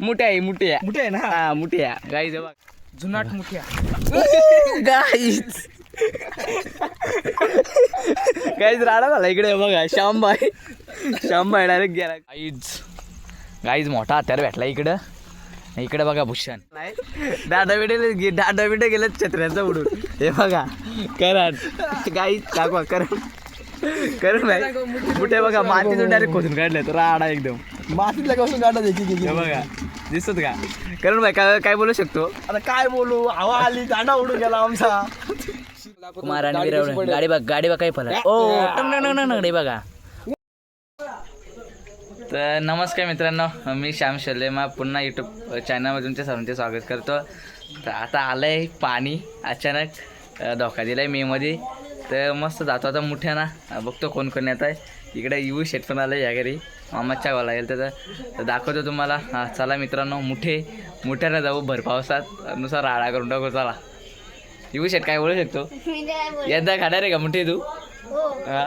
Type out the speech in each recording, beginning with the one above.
मुठ्या आहे मुठ्या मोठे आहे ना? हा मुठ्या गाईज बघ. जुनाट मुठ्या. गाईज. गाईज राडा झाला इकडे बघा श्यामबाई श्यामबाई डायरेक्ट गेला. गाईज गाईज मोठा हत्यार भेटला इकडं. इकडे बघा भूषण. दादा बिडे दादा बिडे गेले छत्र्याचं उडून हे बघा करण. गाईज दाखवा करण. करण नाही कुठे बघा मातीतून डायरेक्ट खोदून काढलं तर राडा एकदम. मातीतल्या कसून देखी हे बघा दिसत का? करण भाई काय काय बोलू शकतो? आता काय बोलू? हवा आली दांडा उडून गेला आमचा. कुमार आणि विरावळे गाडी बघ गाडी बघ काही फला ओ टंग टंग टंग टंग गाडी बघा. तर नमस्कार मित्रांनो मी श्याम शर्लेमा पुन्हा यूट्यूब चॅनलमध्ये तुमच्या सर्वांचे स्वागत करतो. तर आता आलं आहे पाणी अचानक अ, धोका दिला आहे मेमध्ये तर मस्त जातो आता मोठ्या ना. बघतो कोण कोण येत आहे. इकडे यू शेट पण आलं या घरी. मामाच्या गावाला गेलं तर तर दाखवतो तुम्हाला. हां चला मित्रांनो मुठे मुठ्यानं जाऊ भर पावसात. नुसार राडा करून टाकू चला. येऊ शेट काय बोलू शकतो? यंदा खाणार आहे का मोठे तू? हा.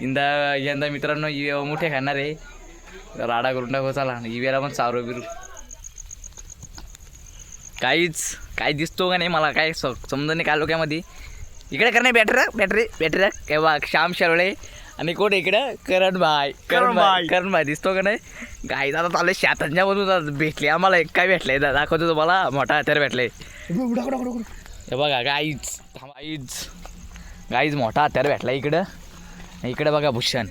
यंदा यंदा मित्रांनो इवे मोठे खाणार आहे. राडा करून टाकू चला. इवेला पण चारो बिरू. काहीच काय दिसतो का नाही मला काय समजा नाही कालोक्यामध्ये. इकडे करणे बॅटरी बॅटरी बॅटरी हे बघ श्याम शरवळे आणि कोण इकडं? करण भाई करण भाई करण भाई दिसतो का नाही? गाई आता चालू शातांच्या मधून भेटले. आम्हाला एक काय भेटलंय? दाखवतो तुम्हाला. मोठा हत्यार भेटलंय. उडा हे बघा गाईज गाईज गाईज मोठा हत्यार भेटला इकडं. इकडं बघा भूषण.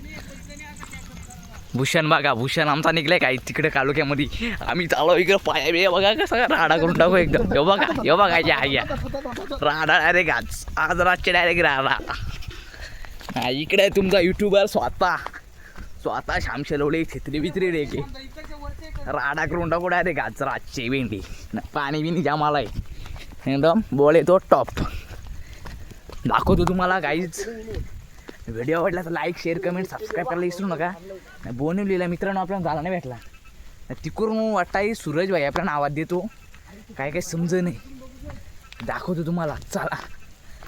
भूषण बघा भूषण आमचा निघलाय काय तिकडे कालुक्यामध्ये. आम्ही चालू इकडं पाया बिया बघा कसं राडा करून टाकू एकदम. हे बघा हे बघा या राडा डायरेक्ट आज. आज रातचे डायरेक्ट राडा. हा, इकडे तुमचा युट्यूबर स्वतः. स्वतः श्याम शेलवडे छत्री बित्री रे की राडा करून टाकू आहे रे रातचे भेंडी. पाणी बिनी जाम आलाय एकदम बोले तो टॉप दाखवतो तुम्हाला काहीच व्हिडिओ आवडला तर लाईक शेअर कमेंट सबस्क्राईब करायला विसरू नका. बोनिवलीला मित्रांनो आपल्याला झाला नाही भेटला. तिकडून वाटताही सूरज भाई आपल्याला आवाज देतो. काय काय समज नाही. दाखवतो तुम्हाला चला.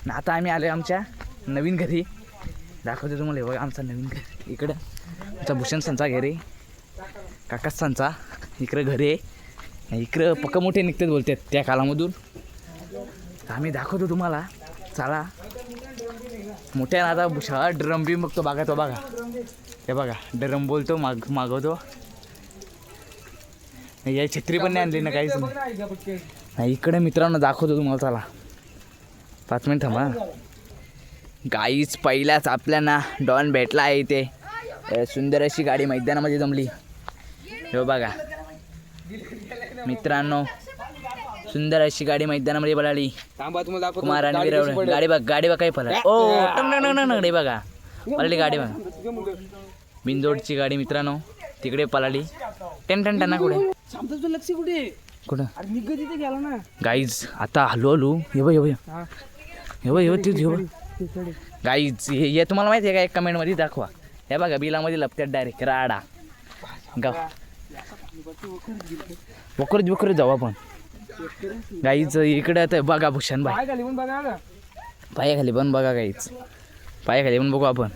ना आता आम्ही आलो आमच्या नवीन घरी. दाखवतो तुम्हाला. हे बघा आमचा नवीन घर. इकडं आमचा भूषण संचा घर आहे. काकाच संचा. इकडं घर आहे. इकडं पक्क मोठे निघतात बोलतात त्या कालामधून आम्ही दाखवतो तुम्हाला. चला. मोठ्या आता भुषा ड्रम बी बघतो. बघा तो बघा. हे बघा ड्रम बोलतो माग मागवतो. या छत्री पण नाही आणली ना काहीच नाही. नाही, इकडे मित्रांनो दाखवतो तुम्हाला चला. पाच मिनिट थांबा. गाईच पहिल्याच आपल्याला डॉन भेटला आहे इथे. सुंदर अशी गाडी मैदानामध्ये जमली. हे बघा. मित्रांनो सुंदर अशी गाडी मैदानामध्ये पळाली. कुमार आणि विरवडे गाडी बघ गाडी बघ काही फला ओ टंग बघा. पळाली गाडी बघा. बिंदोडची गाडी मित्रांनो तिकडे पळाली. टेन टन टना कुठे? लक्ष कुठे? कुठं? तिथे गेला ना? गाईज आता हलो हलो. हे बघ हे बघ हा. हे बघ हे बघ गाईज हे हे तुम्हाला माहिती आहे का? एक कमेंटमध्ये दाखवा. हे बघा बिलामध्ये लपत्यात डायरेक्ट राडा. गाव. वकरच वकरच जाऊ आपण. गाईच इकडे आता बघा भूषण भाई. काय खाली पण बघा ना. पायाखाली पण बघा काहीच पायाखाली पण बघू आपण.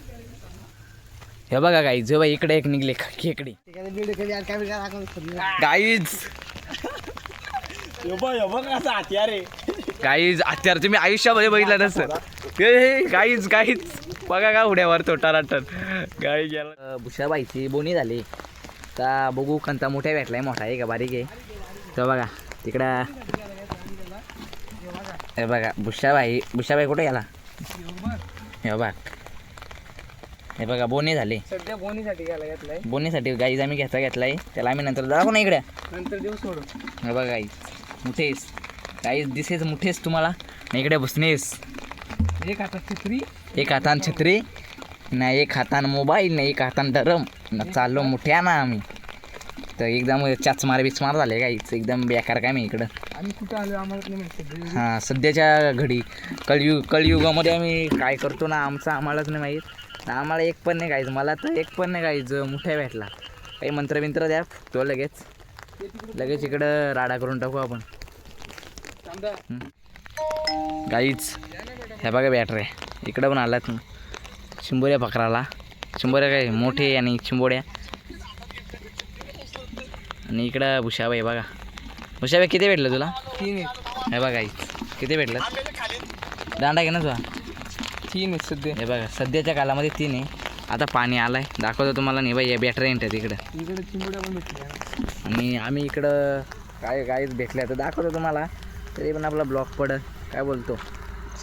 हे बघा काहीच हे बघा इकडे एक निघले खेकडी. आहे. गाईज हत्यार तुम्ही आयुष्यामध्ये बघितलं नसतं हे गाईज गाईज बघा का उड्यावर तो टनाटन गाई गेला. भुशाबाईची बोनी झाली. का बघू कंता मोठ्या भेटलाय मोठा आहे का बारीक आहे. तर बघा तिकडं. हे बघा भुशाबाई भुशाबाई कुठे गेला? हे बघा. हे बघा बोनी झाली. सध्या बोनीसाठी गेला घेतलाय. बोनीसाठी गाईज आम्ही घेता घेतलाय. त्याला आम्ही नंतर दाखव ना इकडे. नंतर देऊ सोडून. हे बघा गाईज. मुठेस. गाईज दिसेस मुठेस तुम्हाला. आणि इकडे बसनेस एक हातात छत्री. एक हातान छत्री ना एक हातान मोबाईल ना एक हातान डरम. ना चाललो मोठ्या ना आम्ही. तर एकदम चाचमार बिचमार झाले काहीच एकदम बेकार काय मी इकडं? आम्ही कुठं आलो आम्हाला नाही. माहिती हां सध्याच्या घडी. कलयुग कलयुगामध्ये आम्ही काय करतो ना आमचं आम्हालाच नाही माहीत. ना आम्हाला एक पण नाही गायचं मला तर एक पण नाही गायचं मोठ्या भेटला. काही मंत्रबिंत्र द्या तो लगेच. लगेच इकडं राडा करून टाकू आपण. गाईच हे बघा बॅटऱ्या इकडं पण आलात चिंबोऱ्या पकडाला चिंबोऱ्या काय? मोठे आणि चिंबोड्या. आणि इकडं भुशाबाई बघा. भुशाबाई किती भेटलं तुला? तीन हे बघा किती भेटलं? दांडा घे ना तुला तीन आहेत सध्या. हे बघा सध्याच्या कालामध्ये तीन आहे. आता पाणी आलाय. दाखवतो तुम्हाला नाही बाई बॅटरी इंट तिकडं इकडे. चिंबड्या पण भेटल्या. आणि आम्ही इकडं काय काय भेटल्या तर दाखवतो तुम्हाला. तरी पण आपला ब्लॉक पडत काय बोलतो?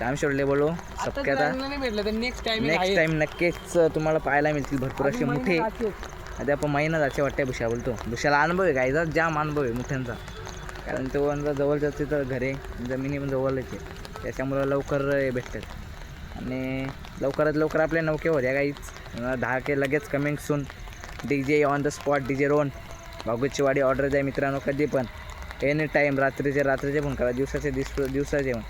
श्याम शोडले बोलो. आता सबके आता चांगलं नाही भेटलं तर नेक्स्ट टाइम नेक्स्ट टाइम नक्कीच तुम्हाला पाहायला मिळतील भरपूर असे मोठे. आता आपण महिना जायचे वाटते भुशा बोलतो. भुशाला अनुभव आहे गाईचा जाम अनुभव आहे मोठ्यांचा. कारण तो अंदा जवळच्या तिथं घरे जमिनी पण जवळच आहे. त्याच्यामुळं लवकर हे भेटतात. आणि लवकरात लवकर आपल्या नौके होत्या काहीच दहा के लगेच coming soon D J on the spot D J रोन वाडी ऑर्डर द्या मित्रांनो कधी पण. एनी टाईम रात्रीचे रात्रीचे फोन करा. दिवसाचे दिवस दिवसाचे पण.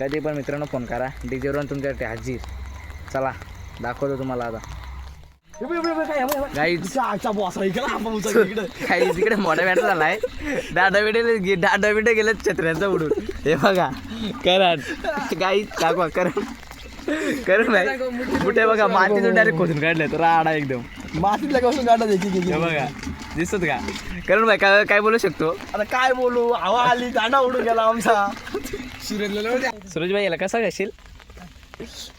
कधी पण मित्रांनो फोन करा. डी जे तुमच्यासाठी हाजीर. चला दाखवतो तुम्हाला आता. गाईच काही तिकडे मोठा बॅट झालाय. डाटा बिडे डाटा बिडे गेले छत्र्यांचा उडून हे बघा करण. गाई दाखवा करण. करण नाही कुठे बघा मातीतून डायरेक्ट खोदून काढले तर राडा एकदम. मातीतल्या कसून गाडा द्यायची हे बघा दिसत का? करण भाई काय काय बोलू शकतो? आता काय बोलू? हवा आली दांडा उडून गेला आमचा. सुरज भाई याला कसा घाशील?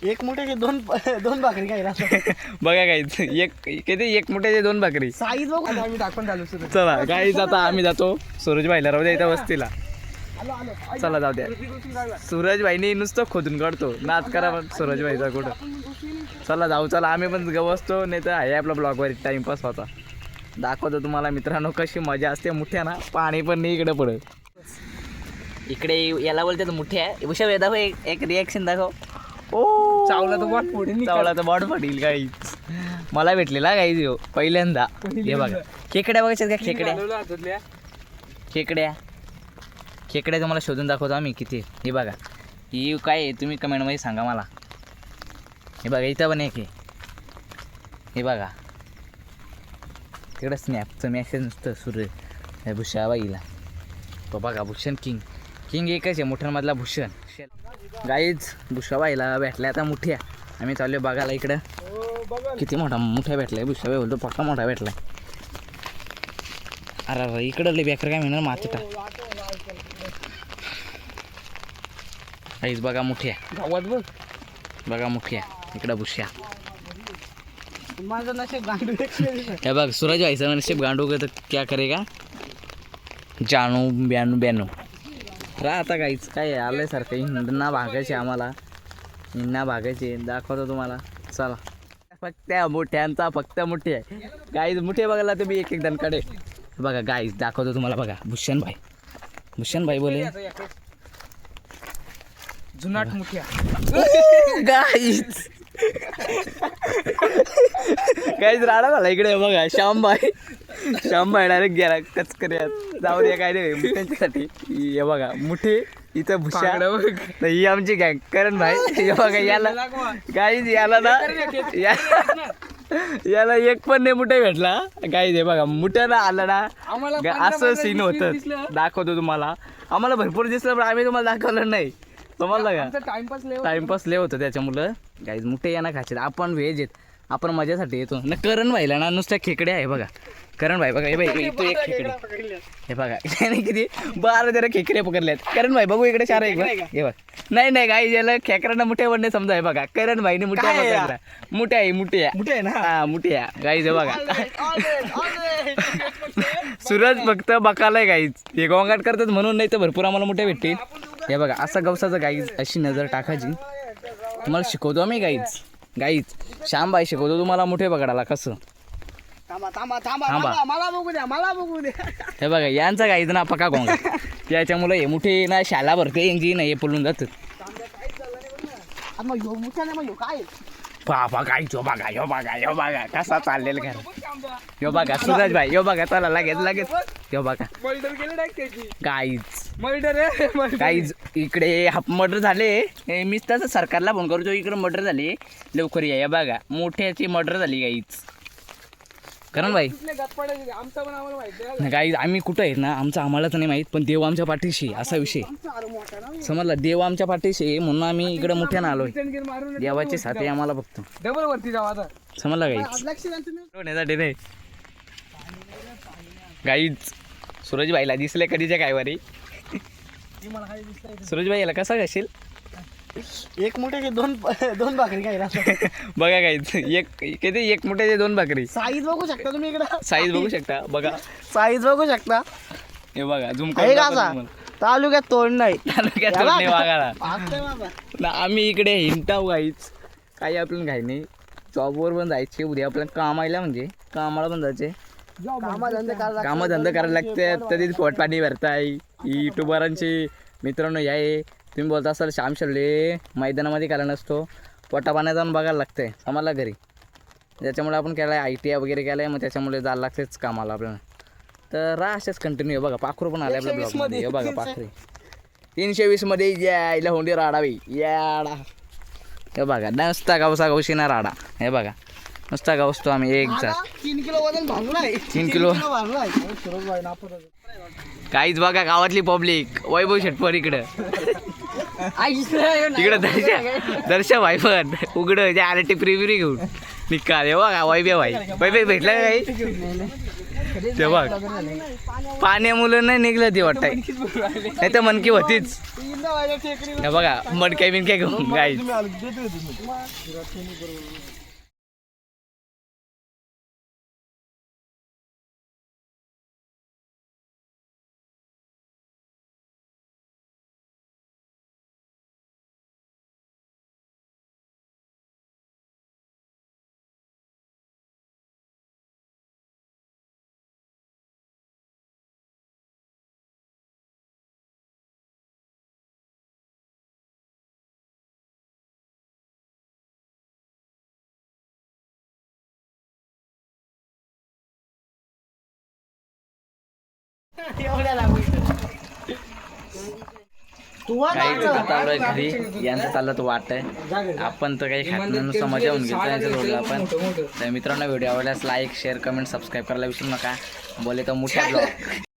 एक मोठे दोन दोन भाकरी काय बघा गाईच एक किती? एक मोठ्याचे दोन भाकरी. साईज बघ. आता आम्ही दाखवून झालो चला गाईच आता आम्ही जातो सूरज भाईला राहू द्या इथं वस्तीला. चला जाऊ द्या. सूरज भाईनी नुसतं खोदून काढतो. नाच करा पण सूरज भाईचा कुठं. चला जाऊ चला. आम्ही पण गव असतो नाही तर आहे आपला ब्लॉगवर टाइमपास होता. दाखवतो तुम्हाला मित्रांनो कशी मजा असते. मुठ्या ना पाणी पण नाही इकडे पडत. इकडे याला बोलतात मुठ्या उषा वेदा एक एक रिॲक्शन दाखव. ओ! चावला तर बॉट फोडीन चावला तर बॉड पडील काहीच मला भेटलेला काही देऊ पहिल्यांदा. हे बघा. खेकड्या बघायच्यात का खेकड्या. हातातल्या? खेकड्या. खेकड्या तुम्हाला शोधून दाखवतो आम्ही किती. हे बघा. ही काय आहे तुम्ही कमेंटमध्ये सांगा मला. हे बघा इथं पण एक आहे. हे बघा. तिकडं स्नॅपचं मॅसेज नुसतं सुरू आहे. भूषाबाईला. तो बघा भूषण किंग किंग एकच आहे मोठ्यांमधला भूषण. गाईच भूषाबाईला भेटल्या आता मुठ्या. आम्ही चाललो बघायला इकडं. किती मोठा मोठ्या भेटलाय भूषाबाई बोलतो पक्का मोठा भेटलाय. अरे अरे इकडं लय बेकार काय म्हणणार माती टाक काहीच बघा मुठ्या. गावात बघ. बघा मुठ्या. इकडं भुश्या माझं नशे गांडू हे बघ सूरज व्हायचं नशीब गांडू तर क्या करेगा? जानू ब्यानू ब्यानू. राहा आता काहीच काय आहे, आलंय सारखं. हिंडना भागायचे आम्हाला. हिंडना भागायचे. दाखवतो तुम्हाला. चला. फक्त मोठ्यांचा फक्त मोठी आहे. गाईज मोठे बघायला तुम्ही एक एक कडे बघा गाईज दाखवतो तुम्हाला बघा. भूषण भाई. भूषण भाई बोले. जुनाट मुठ्या. गाईज गाईज राडा झाला इकडे. बघा श्यामबाई श्यामबाई डायरेक्ट गेला कचकऱ्यात. जाऊ द्या काय नाही त्यांच्यासाठी. हे बघा मुठे इथं भुशा. तर ही आमची गँग करण भाई. हे बघा याला गाईज याला ना या- याला एक पण नाही मुठे भेटला. गाईज हे बघा मुठ्याला आला ना ग- असं सीन होतं. दाखवतो तुम्हाला. आम्हाला भरपूर दिसलं पण आम्ही तुम्हाला दाखवलं नाही. समजलं का? टाइमपास टाइमपास लय होतं. त्याच्यामुळं. गाईज मुठे यांना खायचे आपण व्हेज आहेत. आपण मजासाठी येतो. ना करण भाईला ना नुसत्या खेकड्या आहे बघा. करण भाई बघा हे बाई इथं एक खेकडे हे बघा त्याने किती? बारा जरा खेकड्या पकडल्यात करण भाई बघू इकडे चार एक. हे बघ. नाही नाही गाई याला खेकड्यांना मुठ्या बनणे समजा हे बघा. करण भाईने मुठ्या? पकडल्या मुठ्या आहे मुठ्या मोठे आहे ना? हा मुठ्या गाईज हे बघा. सूरज फक्त बकालाय गाईज. हे गोंगाट करतात म्हणून नाही तर भरपूर आम्हाला मोठे भेटतील. हे बघा असं गवसाचं गाईज अशी नजर टाकायची तुम्हाला शिकवतो आम्ही गाईज. गाईज श्यामबाई शिकवतो तुम्हाला मोठे पकडायला कसं? थांबा थांबा थांबा थांबा. थांबा. मला बघू द्या मला बघू द्या. हे बघा यांचा ना पका गोंगा याच्यामुळे हे मोठे ना शाला भरते यांची ना हे पळून जातात आता मग ह्यो मोठा नाही मग ह्यो काय? बाबा गाईच हो बघा यो बघा यो बघा कसा चाललेला घर यो बघा सूरज भाई यो बघा चला लगेच लगेच. यो बघा. मर्डर केलं त्याची. मर्डर आहे murder. काहीच. इकडे हाफ मर्डर झाले. हे मीच तसं सरकारला फोन करतो इकडे मर्डर झाले. लवकर या या बघा. मोठ्याची मर्डर झाली काहीच. करण भाई. आमचा पण आम्हाला माहिती काही आम्ही कुठं आहेत ना आमचं आम्हाला तर नाही माहीत पण देव आमच्या पाठीशी आहे, असा विषय समजला? देव आमच्या पाठीशी आहे, म्हणून आम्ही इकडे मोठ्यानं आलोय. देवाची साथी आम्हाला फक्त. डबल वरती जाऊ आता. समजला गाईच लक्ष द्या तुम्ही. होण्यासाठी नाही. गाईच सूरज भाईला दिसले कधीच्या काय वारी ती मला काही दिसत नाही. सूरज भाईला कसा घाशील? एक मोठ्याचे दोन दोन भाकरी काय बघा काय एक किती एक मोठ्याचे दोन भाकरी. साईज बघू शकता तुम्ही इकडं. साईज बघू शकता बघा. साईज बघू शकता. हे बघा झुम आहे का असा तालुक्यात तोड नाही. तालुक्यात याला- तोडणे वागाला. ना. आम्ही इकडे हिंटाव गाईच काही आपल्याला घाई नाही. जॉबवर पण जायचे उद्या आपल्याला कामायला म्हणजे. कामाला पण जायचे. कामधंदे करायला लागतात. कामधंदा करायला लागते तरी पोट पाणी भरताय. युट्यूबरांचे मित्रांनो या आहे तुम्ही बोलता असाल श्याम शल्ले मैदानामध्ये करायला नसतो पोटा पाण्यात जाऊन बघायला लागतंय आम्हाला घरी. ज्याच्यामुळे आपण केलं आहे आय टी आय वगैरे केलं आहे मग त्याच्यामुळे जायला लागतेच कामाला आपल्याला. तर राहा असेच कंटिन्यू बघा पाखरू पण आले आपल्या 120 ब्लॉगमध्ये हे मध्ये. बघा पाखरे. तीनशे वीसमध्ये यायला होंडी राडावी याडा. हे बघा नुसता गावसा गावशीना राडा. हे बघा नुसता गावसतो आम्ही एक जात. तीन किलो वजन भांगलाय. तीन किलो? काहीच बघा गावातली पब्लिक वैभव शेटपर इकडं. इकडं दर्शा दर्शा भाई पण. उघड जे आले ती प्रिव्हिरी घेऊन. निकाल हे बघा वैभव भाई. वैभव भेटला का काही? ते बघ. पाण्या मुलं नाही निघलं ती वाटतंय. नाही तर मनकी होतीच. बघा मडक्या बिनक्या घेऊन काही चालू आहे घरी यांचं चाललं तर वाट आहे. आपण तर काही खात नाही नुसतं मजा होऊन घेतो यांचं जोडलं आपण. तर मित्रांनो व्हिडिओ आवडल्यास लाईक शेअर कमेंट सबस्क्राईब करायला विसरू नका. बोले तर मोठ्या ब्लॉग